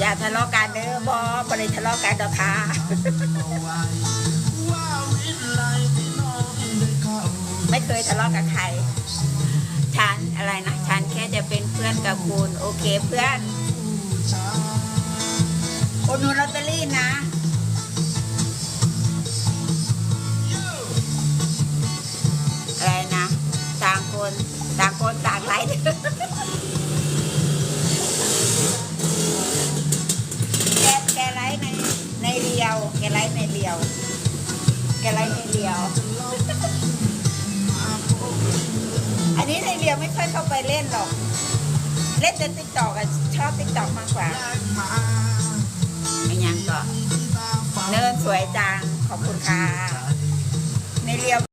อย่าทะเลาะกันเด้อบอบริทะเลาะกันดอกค่ะไม่เคยทะเลาะกับใครฉันอะไรนะฉันแค่จะเป็นเพื่อนกับคุณโอเคเพื่อนโอนนูลอตเตอรี่นะอะไรนะต่างคนต่างคนต่างไล ในเรียว แกไลฟ์ในเรียว แกไลฟ์ในเรียว อันนี้ในเรียวไม่ค่อยเข้าไปเล่นหรอก เล่นแต่ติ๊กตอกอะชอบติ๊กตอกมากกว่าไอ้ยังก็เนินสวยจัง ขอบคุณค่ะในเรียว